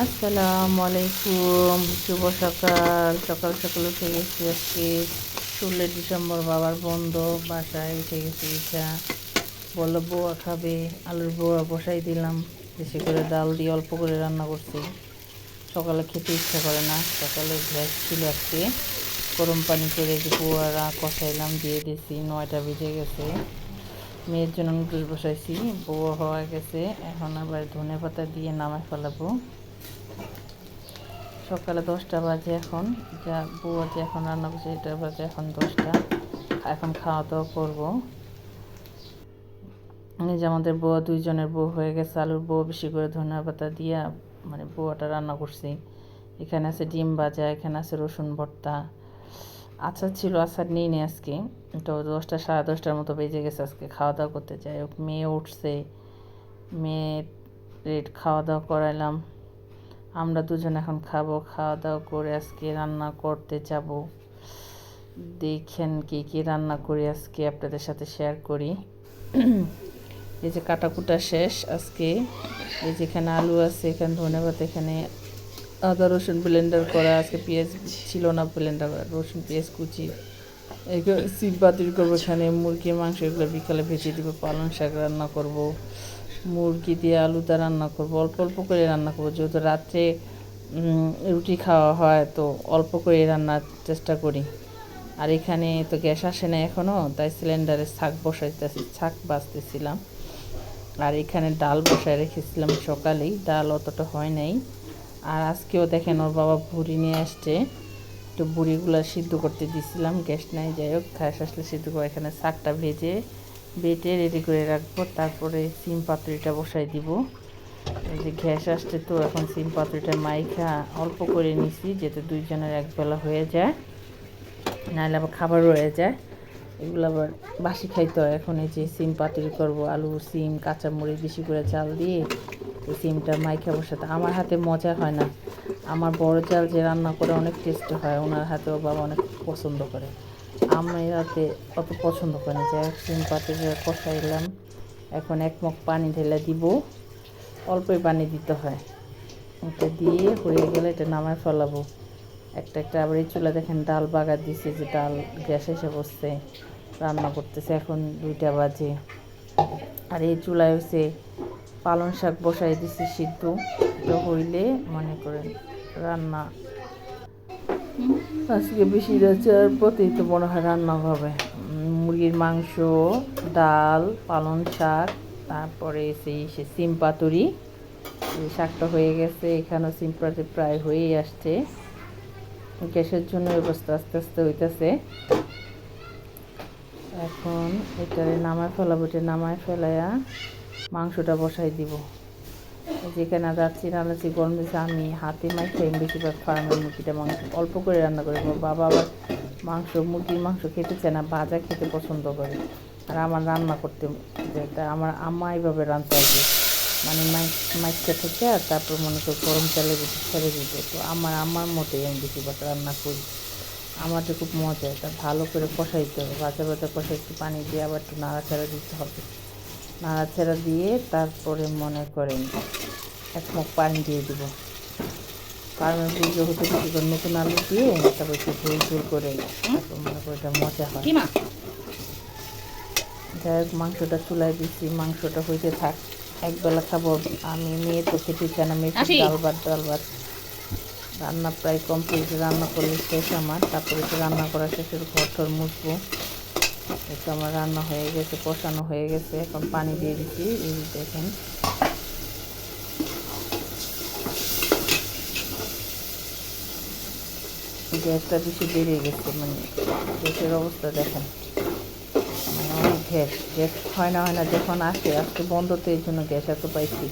আসসালামু আলাইকুম, শুভ সকাল। সকাল সকাল উঠে গেছি আজকে। ষোলোই ডিসেম্বর বাবার বন্ধ, বাসায় উঠে গেছি ইচ্ছা বলল বোয়া খাবে। আলুর বোয়া বসাই দিলাম। বেশি করে ডাল দিয়ে অল্প করে রান্না করছি। সকালে খেতে ইচ্ছা করে না। সকালে গ্যাস ছিল আজকে। গরম পানি করে যে বোয়ারা কষাইলাম, দিয়ে দিয়েছি নয়টা বেজে গেছে। মেয়ের জন্য নুডলস বসাইছি। বোয়া হওয়া গেছে। এখন আবার ধনে পাতা দিয়ে নামায় ফেলাবো। সকালে দশটা বাজে এখন। যা বউ যে এখন রান্না করছে, এটা বাজে এখন দশটা। এখন খাওয়া দাওয়া করব। এই যে আমাদের বউ দুইজনের বউ হয়ে গেছে, আলুর বউ বেশি করে ধনে পাতা দিয়া মানে বউটা রান্না করছি। এখানে আছে ডিম ভাজা, এখানে আছে রসুন ভর্তা। আচার ছিল, আচার নিই নি আজকে। তো দশটা, সাড়ে দশটার মতো বেজে গেছে আজকে, খাওয়া দাওয়া করতে। যাই হোক, মেয়ে উঠছে। মেয়ে রেট খাওয়া দাওয়া করাইলাম। আমরা দুজন এখন খাব খাওয়া দাওয়া করে আজকে রান্না করতে যাব। দেখেন কি কি রান্না করি আজকে আপনাদের সাথে শেয়ার করি। এই যে কাটাকুটা শেষ আজকে। এই যেখানে আলু আছে, এখানে ধন্যবাদ এখানে আদা রসুন ব্লেন্ডার করা, আজকে পেঁয়াজ ছিল না ব্লেন্ডার করা রসুন, পেঁয়াজ কুচি। এগুলো সিপ বাতিল করব এখানে, মুরগির মাংস এগুলো বিকালে ভেজে দিব, পালং শাক রান্না করব। মুরগি দিয়ে আলুদা রান্না করব, অল্প অল্প করে রান্না করব। যেহেতু রাত্রে রুটি খাওয়া হয়, তো অল্প করে রান্নার চেষ্টা করি। আর এখানে তো গ্যাস আসে না এখনও তাই সিলিন্ডারে শাক বসাইতেছি, শাক বাঁচতেছিলাম। আর এখানে ডাল বসায় রেখেছিলাম সকালেই, ডাল অতটা হয় নাই। আর আজকেও দেখেন ওর বাবা ভুড়ি নিয়ে আসছে। একটু বুড়িগুলো সিদ্ধ করতে দিছিলাম, গ্যাস নাই, যাই হোক, ঘাস আসলে সিদ্ধ করে এখানে শাকটা ভেজে বেটে রেডি করে রাখব, তারপরে সিম পাতুরিটা বসাই দিব। এই যে গ্যাস আসছে তো, এখন সিম পাতুরিটা মাইখা অল্প করে নিছি, যাতে দুইজনের একবেলা হয়ে যায়। নাহলে আবার খাবার রয়ে যায়। এগুলো আবার বাসি খাইতে হয়। এখন এই যে সিম পাতুরি করব, আলু, সিম, কাঁচামরিচ, বেশি করে চাল দিয়ে এই সিমটা মাইখা বসাতে। আমার হাতে মজা হয় না। আমার বড় চাল যে রান্না করে অনেক টেস্ট হয়, ওনার হাতেও বাবা অনেক পছন্দ করে। আমার হাতে অত পছন্দ করে না যাই সিম পাতুরি কষাইলাম। এখন এক মগ পানি ঢেলে দিব। অল্পই পানি দিতে হয়। এটা দিয়ে হয়ে গেলে এটা নামায় ফেলাবো। একটা একটা আবার এই চুলা দেখেন ডাল বাগার দিছে, যে ডাল গ্যাস এসে বসছে রান্না করতেছে এখন দুইটা বাজে। আর এই চুলায় হচ্ছে পালং শাক বসাই দিছি সিদ্ধ। এটা হইলে মনে করেন রান্না আজকে বেশি রাজার প্রতি তো মনে হয় রান্না হবে। মুরগির মাংস, ডাল, পালং শাক, তারপরে সেই সে সিম পাতুরি। শাকটা হয়ে গেছে এখানেও সিম পাতুরি প্রায় হয়েই আসছে। গ্যাসের জন্য ব্যবস্থা আস্তে আস্তে হইতেছে। এখন এটারে নামায় ফেলাবো, এটা নামায় ফেলাইয়া মাংসটা বসাই দিব। যেখানে যাচ্ছি রান্নাচ্ছি গরম দিয়েছে আমি হাতে মাইখাই বেশিরভাগ ফার্মের মুরগিটা মাংস, অল্প করে রান্না করি। বাবা আবার মাংস, মুরগির মাংস খেতে চায় না, ভাজা খেতে পছন্দ করে। আর আমার রান্না করতে যেটা আমার আম্মা এইভাবে রান্না কি মানে মাইকটা থেকে আর তারপর মনে করি গরম চালে ভিতরে ছেড়ে দিত তো আমার আমার মতোই আমি বেশিরভাগ রান্না করি। আমারটা খুব মজা এটা ভালো করে কষাইতে হবে। ভাজা ভাজা কষাই একটু পানি দিয়ে আবার একটু নাড়াচাড়া দিতে হবে। নাড়াচাড়া দিয়ে তারপরে মনে করেন এক মুখ পানি দিয়ে দেবো। বুঝে হতে কিছু নতুন আলু দিয়ে তারপর একটু ঝোল ঝোল করে তারপর মনে করে এটা মজা হয়। যাই হোক মাংসটা চুলায় দিচ্ছি মাংসটা হইতে থাক। একবেলা খাব। আমি মেয়ে তো খেতে চায় না মেয়ে আসি। ডাল ভাত ডাল ভাত। রান্না প্রায় কমপ্লিট রান্না করলে শেষ আমার। তারপরে রান্না করা শেষের ঘর টর মুছবো। একটু আমার রান্না হয়ে গেছে, কষানো হয়ে গেছে। এখন পানি দিয়ে দিচ্ছি দেখেন। গ্যাসটা বেশি বেড়ে গেছে মানে গ্যাসের অবস্থা দেখেন। মানে অনেক গ্যাস গ্যাস হয় না হয় না, যখন আসে, আজকে বন্ধ তো এই জন্য গ্যাস এত পাইছি।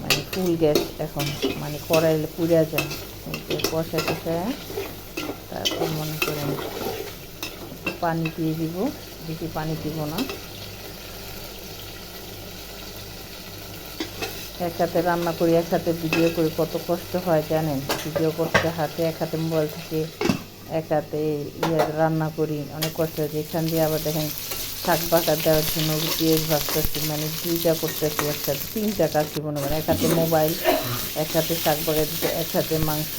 মানে ফুল গ্যাস এখন মানে কড়াইলে পুড়ে যায়। কষা কষায় তারপর মনে করেন পানি দিয়ে দিব, বেশি পানি দিব না। এক হাতে রান্না করি এক হাতে ভিডিও করি, কত কষ্ট হয় জানেন? ভিডিও করতে, হাতে এক হাতে মোবাইল থাকে এক হাতে ইয়ে রান্না করি, অনেক কষ্ট হয়। এখান দিয়ে আবার দেখেন শাক বাটা দেওয়ার জন্য পেঁয়াজ ভাজতেছি মানে দুইটা করতেছি একসাথে, তিনটা কাজ মনে করেন এক হাতে মোবাইল, এক হাতে শাক বাগা দিতে এক হাতে মাংস।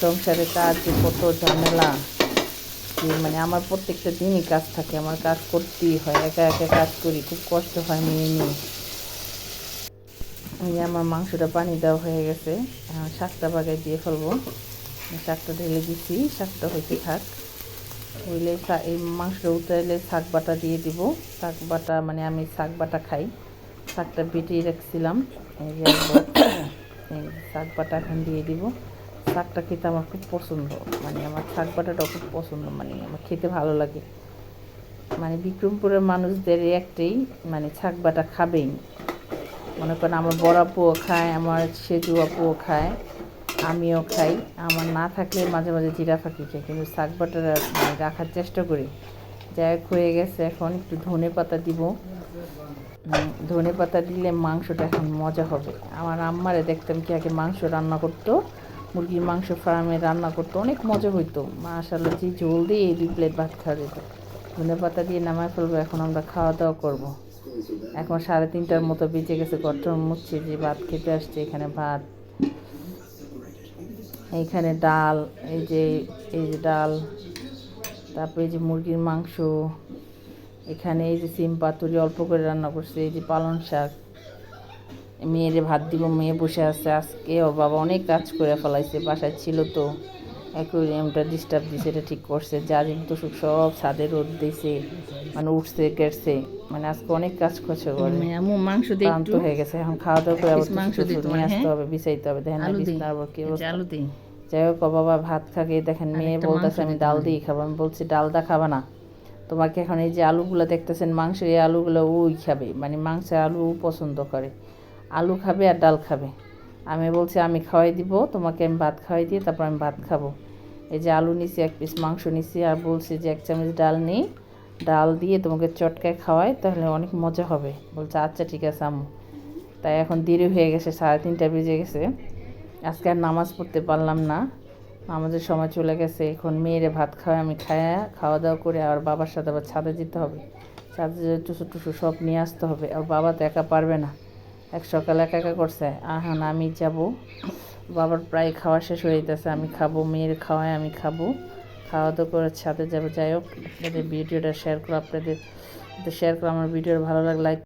সংসারে কাজ কত ঝামেলা। যে মানে আমার প্রত্যেকটা দিনই কাজ থাকে, আমার কাজ করতেই হয়, একা একা কাজ করি, খুব কষ্ট হয় নিয়ে নিয়ে। এই যে আমার মাংসটা পানি দেওয়া হয়ে গেছে শাকটা বাগায় দিয়ে ফেলব। শাকটা ঢেলে দিচ্ছি শাকটা হইতে থাক। হইলে এই মাংসটা উতাইলে শাক বাটা দিয়ে দিব। শাক বাটা মানে আমি শাক বাটা খাই। শাকটা বেটিয়ে রাখছিলাম। এই যে শাক বাটা এখন দিয়ে দিব। শাকটা খেতে আমার খুব পছন্দ। মানে আমার শাক বাটাটাও খুব পছন্দ মানে আমার খেতে ভালো লাগে। মানে বিক্রমপুরের মানুষদের একটাই মানে শাক বাটা খাবেই। মনে করেন আমার বড় আপুও খায়, আমার সেজু আপুও খায়, আমিও খাই। আমার না থাকলে মাঝে মাঝে জিরা ফাঁকি খাই, কিন্তু শাক বাটার মানে রাখার চেষ্টা করি। যাই হোক, হয়ে গেছে এখন একটু ধনে পাতা দিব। ধনে পাতা দিলে মাংসটা এখন মজা হবে। আমার আম্মারে দেখতাম কি আগে মাংস রান্না করতো মুরগির মাংস ফার্মে রান্না করতো, অনেক মজা হইতো। মা মাশাল্লাহ যে জল দিয়ে দুই প্লেট ভাত খাওয়া যেত। ধনে পাতা দিয়ে নামায় ফেলব, এখন আমরা খাওয়া দাওয়া করব। এখন সাড়ে তিনটার মতো বেঁচে গেছে গট্টর মুচ্ছে যে ভাত খেতে আসছে, এখানে ভাত। এইখানে ডাল, এই যে এই যে ডাল, তারপরে এই যে মুরগির মাংস, এখানে এই যে সিম পাতুরি অল্প করে রান্না করছে, এই যে পালং শাক। মেয়েরে ভাত দিব মেয়ে বসে আছে আজকে। ও বাবা অনেক কাজ করে ফেলাইছে বাসায় ছিল তো। অ্যাকুরিয়ামটা ডিস্টার্ব দিছে এটা ঠিক করছে। জাজিম তো সব ছাদে রোদ দিয়েছে মানে উঠছে কেটছে। মানে আজকে অনেক কাজ করছে মাংস দিয়ে ক্লান্ত হয়ে গেছে। এখন খাওয়া দাওয়া করে আবার মাংস নিয়ে আসতে হ্যাঁ? হবে বিছাইতে হবে। দেখেন কি যে। আলু দিই যাই হোক বাবা ভাত খাকে দেখেন মেয়ে বলতেছে আমি ডাল। দিয়ে খাব। আমি বলছি ডালটা খাবা না। তোমাকে এখন এই যে আলুগুলো দেখতেছেন মাংসের এই আলুগুলো ওই খাবে। মানে মাংসের আলু পছন্দ করে। আলু খাবে আর ডাল খাবে। আমি বলছি, আমি খাওয়াই দিব, তোমাকে আমি ভাত খাওয়াই দিয়ে তারপর আমি ভাত খাব। এই যে আলু নিছি, এক পিস মাংস নিছি আর বলছি যে, এক চামচ ডাল নিই। ডাল দিয়ে তোমাকে চটকায় খাওয়াই, তাহলে অনেক মজা হবে। বলছে আচ্ছা ঠিক আছে, আম্মু। তাই এখন দেরি হয়ে গেছে, সাড়ে তিনটা বেজে গেছে। আজকে আর নামাজ পড়তে পারলাম না। আমাদের সময় চলে গেছে, এখন মেয়েরে ভাত খাওয়া আমি খায়া খাওয়া দাওয়া করে আর বাবার সাথে আবার ছাদে যেতে হবে। ছাদে টুসু টুসু সব নিয়ে আসতে হবে, আর বাবা তো একা পারবে না। এক সকাল একা একা করছে। আহান আমি যাব। বাবার প্রায় খাওয়া শেষ হয়ে যেতেছে আমি খাব, মেয়ের খাওয়ায় আমি খাব। খাওয়া দাওয়া করে ছাদে যাব। যাই হোক ভিডিওটা শেয়ার করো, আপনাদের শেয়ার করো। আমার ভিডিওটা ভালো লাগলে লাইক